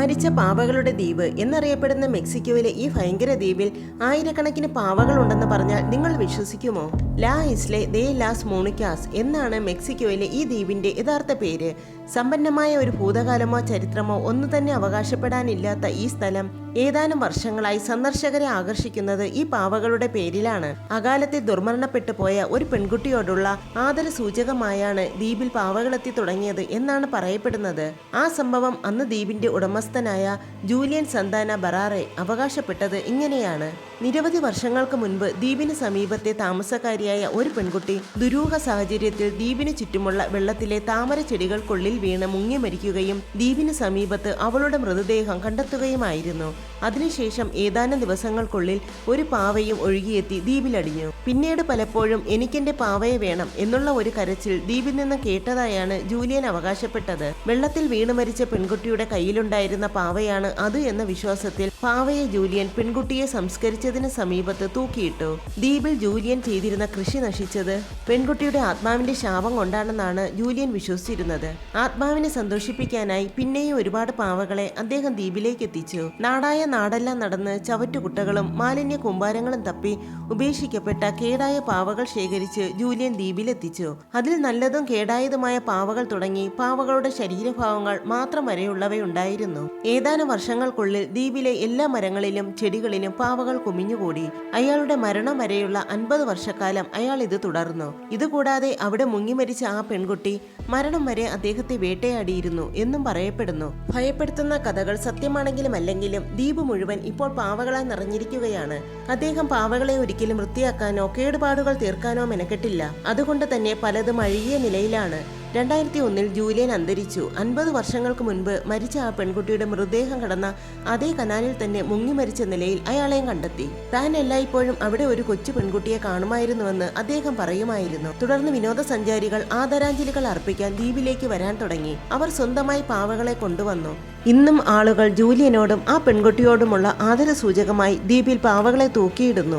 മരിച്ച പാവകളുടെ ദ്വീപ് എന്നറിയപ്പെടുന്ന മെക്സിക്കോയിലെ ഈ ഭയങ്കര ദ്വീപിൽ ആയിരക്കണക്കിന് പാവകളുണ്ടെന്ന് പറഞ്ഞാൽ നിങ്ങൾ വിശ്വസിക്കുമോ? ലാ ഇസ്ലെ ദേ ലാസ് മോണിക്കാസ് എന്നാണ് മെക്സിക്കോയിലെ ഈ ദ്വീപിന്റെ യഥാർത്ഥ പേര്. സമ്പന്നമായ ഒരു ഭൂതകാലമോ ചരിത്രമോ ഒന്നു തന്നെ അവകാശപ്പെടാനില്ലാത്ത ഈ സ്ഥലം ഏതാനും വർഷങ്ങളായി സന്ദർശകരെ ആകർഷിക്കുന്നത് ഈ പാവകളുടെ പേരിലാണ്. അകാലത്തെ ദുർമരണപ്പെട്ടു പോയ ഒരു പെൺകുട്ടിയോടുള്ള ആദര സൂചകമായാണ് ദ്വീപിൽ പാവകളെത്തി തുടങ്ങിയത് എന്നാണ് പറയപ്പെടുന്നത്. ആ സംഭവം അന്ന് ദ്വീപിന്റെ ഉടമസ്ഥനായ ജൂലിയൻ സന്താന ബറാറെ അവകാശപ്പെട്ടത് ഇങ്ങനെയാണ്. നിരവധി വർഷങ്ങൾക്ക് മുൻപ് ദ്വീപിന് സമീപത്തെ താമസക്കാരിയായ ഒരു പെൺകുട്ടി ദുരൂഹ സാഹചര്യത്തിൽ ദ്വീപിന് ചുറ്റുമുള്ള വെള്ളത്തിലെ താമര ചെടികൾക്കുള്ളിൽ വീണ് മുങ്ങി മരിക്കുകയും ദ്വീപിന് സമീപത്ത് അവളുടെ മൃതദേഹം കണ്ടെത്തുകയുമായിരുന്നു. അതിനുശേഷം ഏതാനും ദിവസങ്ങൾക്കുള്ളിൽ ഒരു പാവയും ഒഴുകിയെത്തി ദ്വീപിലടിഞ്ഞു പിന്നീട് പലപ്പോഴും എനിക്കെന്റെ പാവയെ വേണം എന്നുള്ള ഒരു കരച്ചിൽ ദ്വീപിൽ നിന്ന് കേട്ടതായാണ് ജൂലിയൻ അവകാശപ്പെട്ടത്. വെള്ളത്തിൽ വീണു മരിച്ച പെൺകുട്ടിയുടെ കയ്യിലുണ്ടായിരുന്ന പാവയാണ് അത് എന്ന വിശ്വാസത്തിൽ പാവയെ ജൂലിയൻ പെൺകുട്ടിയെ സംസ്കരിച്ചതിന് സമീപത്ത് തൂക്കിയിട്ടു. ദ്വീപിൽ ജൂലിയൻ ചെയ്തിരുന്ന കൃഷി നശിച്ചത്. പെൺകുട്ടിയുടെ ആത്മാവിന്റെ ശാപം കൊണ്ടാണെന്നാണ് ജൂലിയൻ വിശ്വസിച്ചിരുന്നത്. ആത്മാവിനെ സന്തോഷിപ്പിക്കാനായി പിന്നെയും ഒരുപാട് പാവകളെ അദ്ദേഹം ദ്വീപിലേക്ക് എത്തിച്ചു. നാടായ നാടെല്ലാം നടന്ന് ചവറ്റുകുട്ടകളും മാലിന്യ കുമ്പാരങ്ങളും തപ്പി ഉപേക്ഷിക്കപ്പെട്ട കേടായ പാവകൾ ശേഖരിച്ച് ജൂലിയൻ ദ്വീപിലെത്തിച്ചു. അതിൽ നല്ലതും കേടായതുമായ പാവകൾ തുടങ്ങി പാവകളുടെ ശരീരഭാവങ്ങൾ മാത്രം വരെയുള്ളവയുണ്ടായിരുന്നു. ഏതാനും വർഷങ്ങൾക്കുള്ളിൽ ദ്വീപിലെ എല്ലാ മരങ്ങളിലും ചെടികളിലും പാവകൾ കുമിഞ്ഞുകൂടി. അയാളുടെ മരണം വരെയുള്ള അൻപത് വർഷക്കാലം അയാൾ ഇത് തുടർന്നു. ഇതുകൂടാതെ അവിടെ മുങ്ങിമരിച്ച ആ പെൺകുട്ടി മരണം വരെ അദ്ദേഹത്തെ വേട്ടയാടിയിരുന്നു എന്നും പറയപ്പെടുന്നു. ഭയപ്പെടുത്തുന്ന കഥകൾ സത്യമാണെങ്കിലും അല്ലെങ്കിലും ദ്വീപ് മുഴുവൻ ഇപ്പോൾ പാവകളാൽ നിറഞ്ഞിരിക്കുകയാണ്. അദ്ദേഹം പാവകളെ ഒരിക്കലും വൃത്തിയാക്കാനോ കേടുപാടുകൾ തീർക്കാനോ മെനക്കെട്ടില്ല. അതുകൊണ്ട് തന്നെ പലതും അഴുകിയ നിലയിലാണ്. രണ്ടായിരത്തി ഒന്നിൽ ജൂലിയൻ അന്തരിച്ചു. അൻപത് വർഷങ്ങൾക്ക് മുൻപ് മരിച്ച ആ പെൺകുട്ടിയുടെ മൃതദേഹം കടന്ന അതേ കനാലിൽ തന്നെ മുങ്ങി മരിച്ച നിലയിൽ അയാളെയും കണ്ടെത്തി. താൻ എല്ലായ്പ്പോഴും അവിടെ ഒരു കൊച്ചു പെൺകുട്ടിയെ കാണുമായിരുന്നുവെന്ന് അദ്ദേഹം പറയുമായിരുന്നു. തുടർന്ന് വിനോദസഞ്ചാരികൾ ആദരാഞ്ജലികൾ അർപ്പിക്കാൻ ദ്വീപിലേക്ക് വരാൻ തുടങ്ങി. അവർ സ്വന്തമായി പാവകളെ കൊണ്ടുവന്നു. ഇന്നും ആളുകൾ ജൂലിയനോടും ആ പെൺകുട്ടിയോടുമുള്ള ആദര ആദരസൂചകമായി ദ്വീപിൽ പാവകളെ തൂക്കിയിടുന്നു.